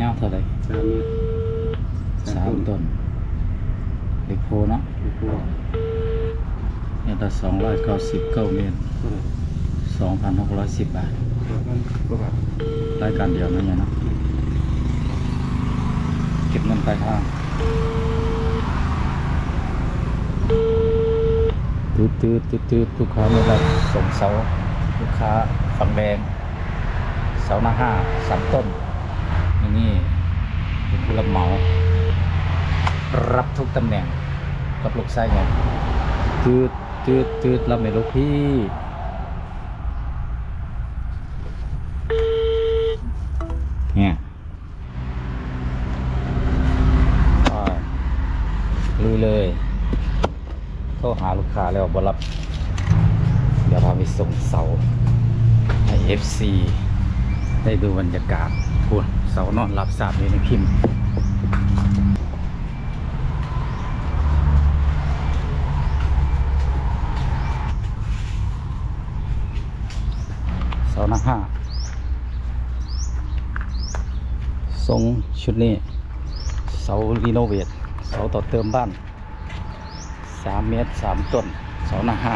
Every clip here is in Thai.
ยาวเท่าไหร่สามเมตรสามต้นเล็กโพเนาะโอ้โหเนี่ยแต่สองร้อยเก้าสิบเก้าเมตรเท่าไหร่สองพันหกร้อยสิบบาทสองพันกว่าบาทรายการเดียวนั่นไงเนาะเก็บเงินปลายทางตืดตืดตืดตืดลูกค้าไม่รับส่งเสาลูกค้าฝั่งแดงเสาหน้าห้าสามต้น อันนี่เป็นผู้รับเหมา รับทุกตำแหน่งกับลูกไส้ไงตืดตืดตืดรับไม่ลูกพี่เนี่ยลุยเลยโทรหาลูกค้าแล้วบรับ เดี๋ยวพาไปส่งเสาให้ FC ได้ดูบรรยากาศพูด สานอนรับสาบอยู่ในพิมพ์เสาหน้าห้าทรงชุดนี้ เสารีโนเวทเสาต่อเติมบ้านสามเมตรสามต้นเสาหน้าห้า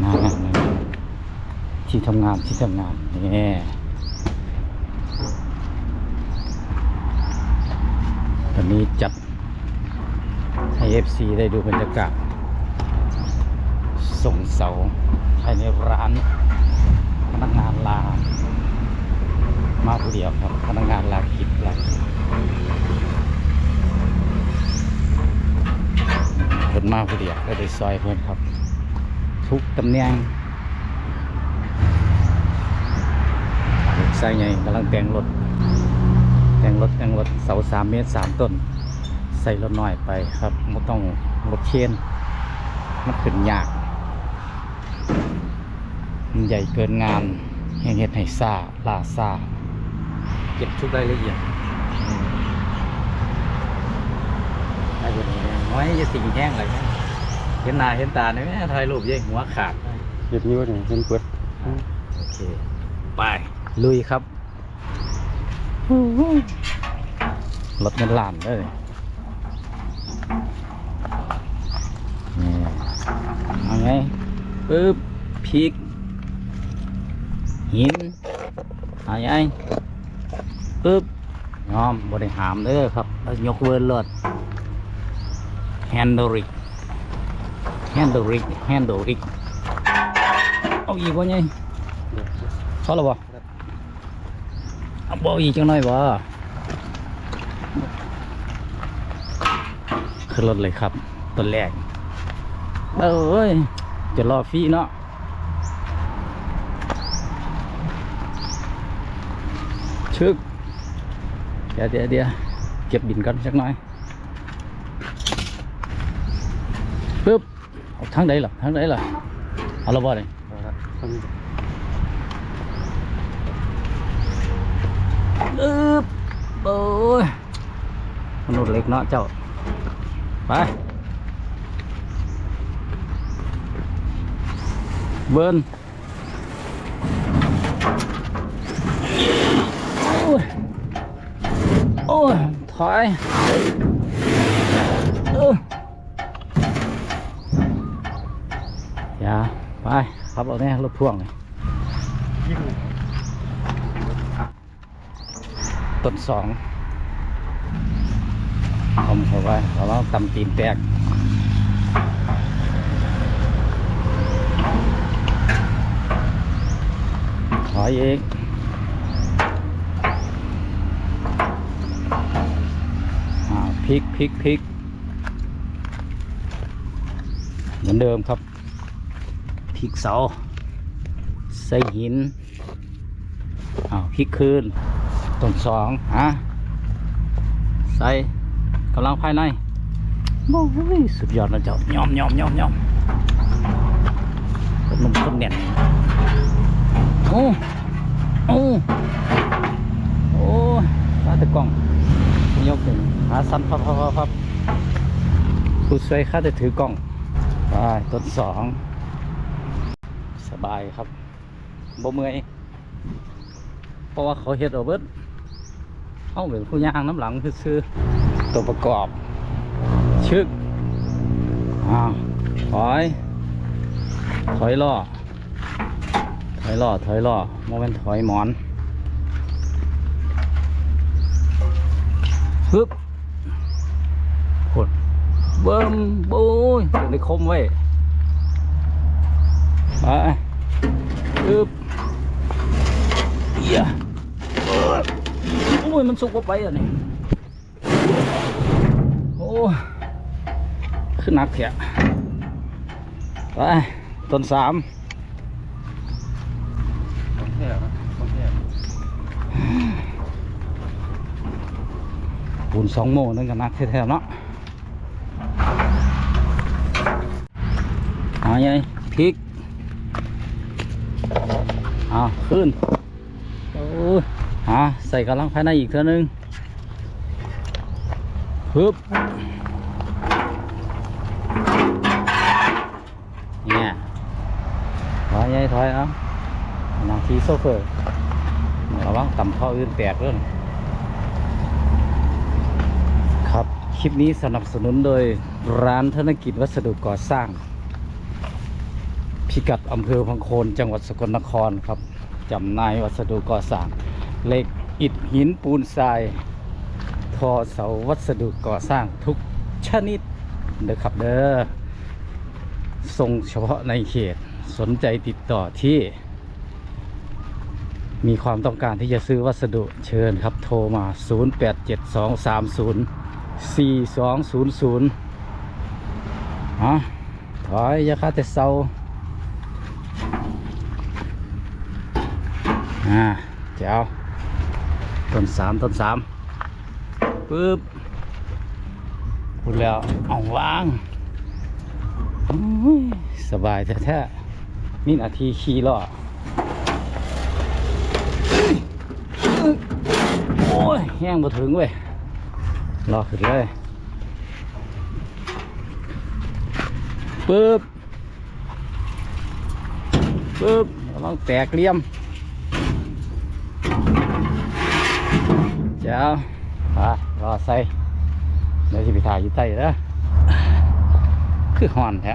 หน้างานนะ ที่ทำงานที่ทำงานนี่ตอนนี้จัดให้ FC ได้ดูบรรยากาศส่งเสาภายในร้านพนักงานลา มาผู้เดียวครับพนักงานลากิจลากิจเพิ่นมาผู้เดียวก็ได้ซอยเพิ่อนครับ ทุกตำแหน่ง ลูกไส้ใหญ่กำลังแต่งรถ แต่งรถแต่งรถเสาสามเมตรสามต้น ใส่รถน้อยไปครับไม่ต้องรถเคนมันขึ้นยากมันใหญ่เกินงานแห่งเฮ็ดให้ซาลาซาเก็บทุกรายละเอียดไอ้คนนี้เนี่ยน้อยจะสิ่งแห้งเลยนะเห็นหน้าเห็นตาเนี่ยแม่ถ่ายรูปเย่หัวขาดเจ็ดนิ้วนี่เป็นเปิดโอเค ไป ลุยครับรถเงินล้านเลยนี่เอาไงปึ๊บพริก หินเอาไงปึ๊บยอมบริหามเด้อครับแล้วยกเวิร์นเลิศแฮนด์ริกแฮนด์ริกแฮนด์ริกเอาอีกวะไงเขาหรอบ่ เอาบ่อีกจังหน่อยบ่ขึ้นรถเลยครับต้นแรกเอ้ยจะรอฟรีเนาะชึกเดี๋ยวเดี๋ยวเดี๋ยวเก็บบินก่อนสักหน่อยปึ๊บเอาทางใดล่ะทางใดล่ะเอาและบ่เลย อึบโอ้ยมนุษย์เล็กเนาะเจ้า ไป เบิร์นโอ้ย โอ้ย ถอยเอออย่าไปขับเอาแน่รถพ่วงเลย ต้นสองผมเขาไว้เขาเราตำตีนแตกถอยเองอ่าพลิกพลิกพลิกเหมือนเดิมครับพลิกเสาใส่หินอ้าวพลิกคืน ต้นสองฮะใส่กำลังภายในโอ้ยสุดยอดนะเจ้ายอมยอมยอมยอมนนุ่มต้นแน่นโอ้โอ้โอ้ปลาตะกล้องยกหนึ่งขาสั้นพับพับพับพับผู้ช่วยข้าจะถือกล้องไปต้นสองสบายครับบ่เมื่อยเพราะว่าเขาเฮ็ดเอาเบิด เอาเป็นผู้ย่างน้ำหลังซื่อตัวประกอบชึกอ้าวถอย ถอยล่อถอยล่อถอยล่อโมเมนถอยหมอนฮึบกดเบิ้มบุยถึงได้คมไว้ไปฮึบเอียอ้ ยมันสุกว่าไปอะนี่โอ้ขึ้นหนักเถอะไปต้นสามของแท้ครับของแท้ปูนสองโมนั่นก็นักแท้ๆเนาะเอาไงพริกเอาขึ้นโอ้ย หาใส่กำลังภายในอีกเท่านึงฮึบเนี่ยถอยไงถอยเอานาทีโซเฟอร์ระวังต่ำท่ออื่นแตกเรื่องครับ คลิปนี้สนับสนุนโดยร้านธนกิจวัสดุก่อสร้าง พิกัดอำเภอพังโคนจังหวัดสกลนครครับจำนายวัสดุก่อสร้าง เหล็กอิฐหินปูนทราย ทอเสาวัสดุก่อสร้างทุกชนิดเด้อครับเด้อส่งเฉพาะในเขตสนใจติดต่อที่ มีความต้องการที่จะซื้อวัสดุเชิญครับโทรมา 0872304200ฮะถอยอยาคาแต่เซาอ่าเจ้า ต้นสามต้นสามปึ๊บพูดแล้วเอาวางสบายแท้ๆมีหนาทีขี่ล้อโอ้ยแห้งมาถึงเว้ยรอขึ้นเลยปึ๊บปึ๊บระวังแตกเลี่ยม เจ้าไปรอใส่เดี๋ยวจะไปถ่ายอยู่ใต้แล้วคือห่อนแท้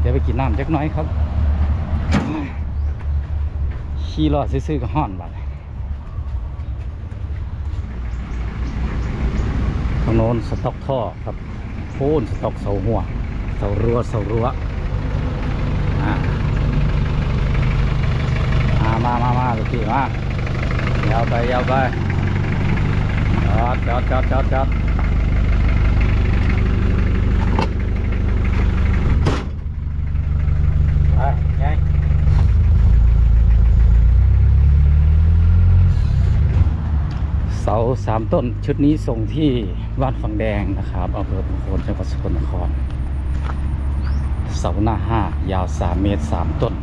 เดี๋ยวไปกินน้ำจักน้อยครับขี่รอซื้อๆก็ห่อนบัดถนนสต็อกท่อครับโพ้นสต็อกเสาหัวเสารั้วเสารั้วอะมามามามาลูกพี่มา ยาวไปยาวไป อดจอดจอดจอดจอดไปไงเสาสามต้นชุดนี้ส่งที่บ้านฝังแดงนะครับอำเภอพงโคนจังหวัดสกลนคร เสาหน้าห้ายาว3เมตร3ต้น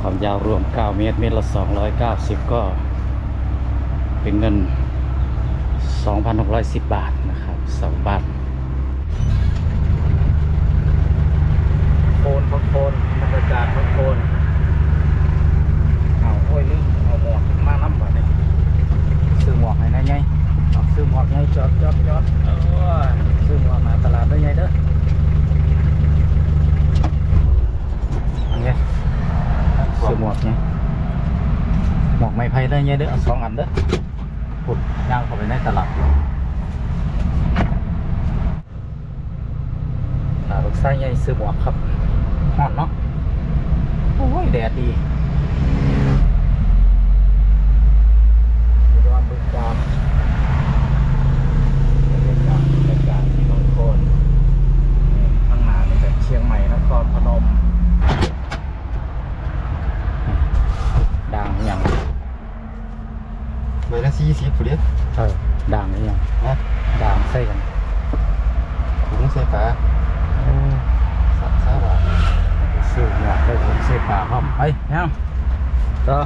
ความยาวรวม9เมตร เมตรละ290ก็เป็นเงิน 2,610 บาทนะครับเสาบ้านโคนพังโคนบรรยากาศพังโคนเอาโอ้ยลืมเอาหมวกมาน้ำบ่เนี่ยซื้อหมวกให้ได้ไงเอาซื้อหมวกไงจอดจอดจอดเออซื้อหมวกมาตลาดได้ไงเด้ออันไงซื้อหมวกไงหมวกไม้ไผ่ได้ไงเด้อเอาสองอันเด้อ ขุดย่างเข้าไปในตลาดลูกไส้ใหญ่ซื้อหมวกครับหอนเนาะโอ้ยแดดดี รวมบึงการบรรยากาศบรรยากาศที่บางโคนนี่ข้างหน้านี่เป็นเชียงใหม่นครพนมดังยัง ใบละสี่สิบผู้เดียว เออดังยัง นะ ดังใส่กัน ถุงใส่ฝาสับซาบาท ซื้อหมวกได้ผมซื้อปลาพร้อมไปยังต่อ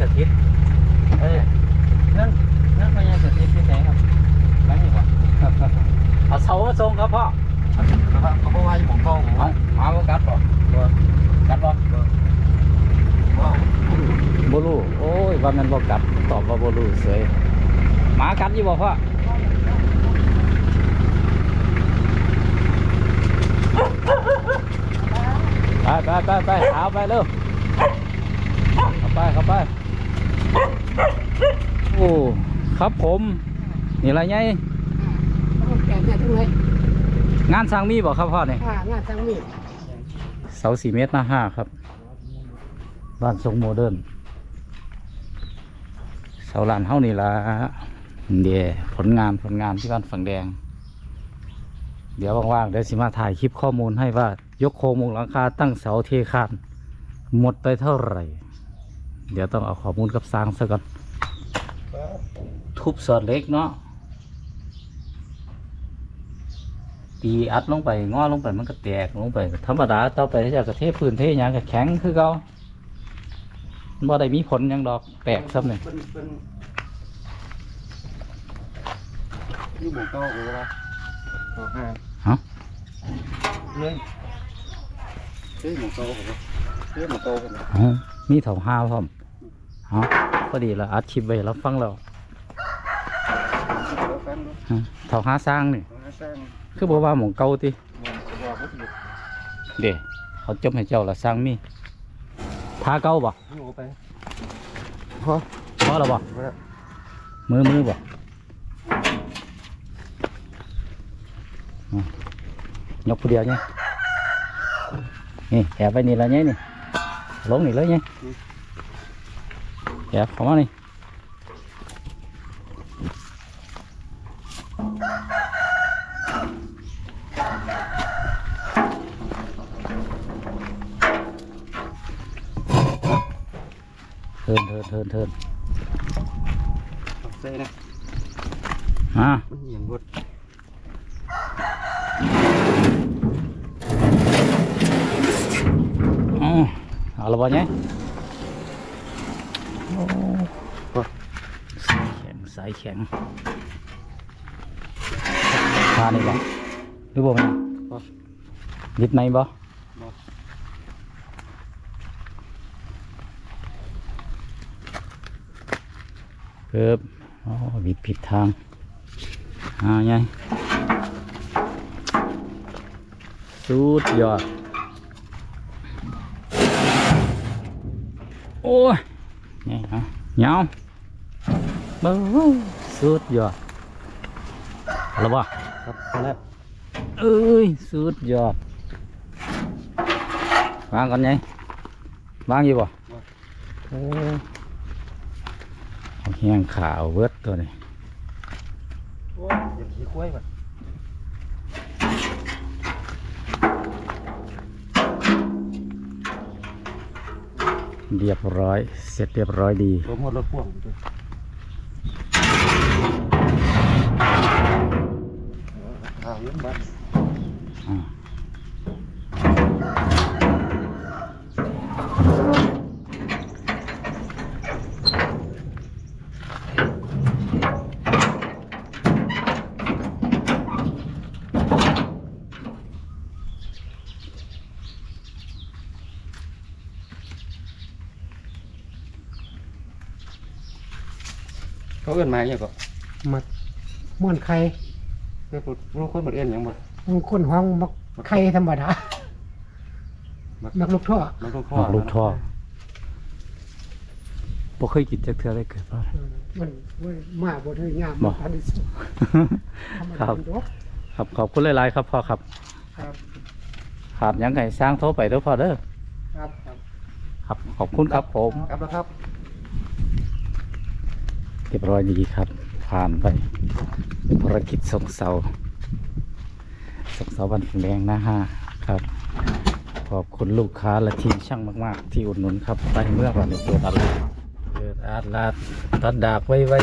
สถิต เอ้ยนั่นนั่นพญาสถิตที่ไหนครับร้านนี้ก่อน เอาเสา มาส่งครับพ่อนะครับเขาบอกว่าอยู่หมองเก่าผมเอาหมาบ่กัดบ่บ่กัดบ่บ่บ่รู้โอ้ยว่ามันบ่กัดตอบว่าบ่รู้เสยหมากัดอยู่บ่พ่อไปไปไปไปเอาไปเร็วเข้าไปเข้าไปโอ้ครับผมนี่อะไรไง แก่แก่ทั้งเลยงานสร้างมีบ่ครับพ่อเนี่ยอ่างานทั้งมีดเสาสี่เมตรหน้าห้าครับ บ้านทรงโมเดิร์นเสาลานเท่านี่ละเดี๋ยวผลงานผลงานที่บ้านฝั่งแดง เดี๋ยวว่างๆเดี๋ยวสิมาถ่ายคลิปข้อมูลให้ว่ายกโครงมุงหลังคาตั้งเสาเทคานหมดไปเท่าไหร่ เดี๋ยวต้องเอาข้อมูลกับสร้างซะก่อนทุบสอดเหล็กเนาะ ตีอัดลงไปงอลงไปมันก็แตกลงไปธรรมดาต่อไปถ้าจะกระเทพื้นเทหยังก็แข็งคือเก่ามันบ่ได้มีผลหยังดอกแตกซ้ำเนี่ยเป็นเป็นอยู่หมองเก่าผมว่าเอาห้าฮะเลยเฮ้ยหมองเก่าผมว่าเฮ้ยหมองเก่าผมว่าอ๋อมีเถาห้าพร้อมฮะพอดีละอัดคลิปไว้รับฟังแล้วแล้วแฟนด้วยฮะเถาห้าสร้างนี่เอาให้แซง คือบอกว่าหมองเก่าติหมองว่าเขาถูกเด้เขาจมให้เจ้าละสร้างมีทาเก่าบ่นี่โอ้ไปพอพอแล้วบ่พอแล้วมือมือบ่อะยกผู้เดียวเนี่ยนี่แอบไปนี่แล้วเนี่ยนี่ลงนี่เลยเนี่ยแอบเข้ามานี่ เทินเทินเทินเทินเอาเซ่นะอ่ามันเหยียงบด อ๋อเอาละบ่เนี่ยโอ้สายแข็งสายแข็งทานี่บ่หรือ บ่แม่นยึดในบ่เกือบอ๋อบิดผิดทางอ่าไงสุดยอด โอ้ยนี่ฮะเหงาเบ้อสุดยอดเอาละบ่ครับพอแล้วเอ้ยสุดยอดวางก่อนไงวางอยู่บ่โอ้เอา แห้งขาวเวิร์ดตัวนี้โอ้ยอย่าขี้คุ้ยก่อนเรียบร้อย เสร็จเรียบร้อยดีรวมหมดรถพ่วงด้วยอ้าวเลี้ยงบัตรอ่า เขาเอื้อนมาอย่างก็มักม่วนไข่เพื่อพูดรู้คนหมดเอื้อนอย่างหมดบางคนห้องมักไข่ธรรมดามักมักลูกท่อมันลูกหท่ออกลูกท่อบ่เคยกินจักเทื่อได้เกิดบ่เออมันมันมาบ่ถือยามบ่ทันได้สุดธรรมครัดาบดอกครับขอบคุณหลายๆครับพ่อครับ ครับขาดหยังไงสร้างโทรไปเด้อพ่อเด้อครับครับครับขอบคุณครับผม ครับแล้วครับ เรียบร้อยดีครับ ผ่านไปภารกิจส่งเสาส่งเสาบันฝงแดงนะฮะครับ ขอบคุณลูกค้าและทีมช่างมาก ๆ ที่อุดหนุนครับไปเมื่อวันนี้เกิดอะไรเกิดอาดลาดตัดดาบไว้ไว้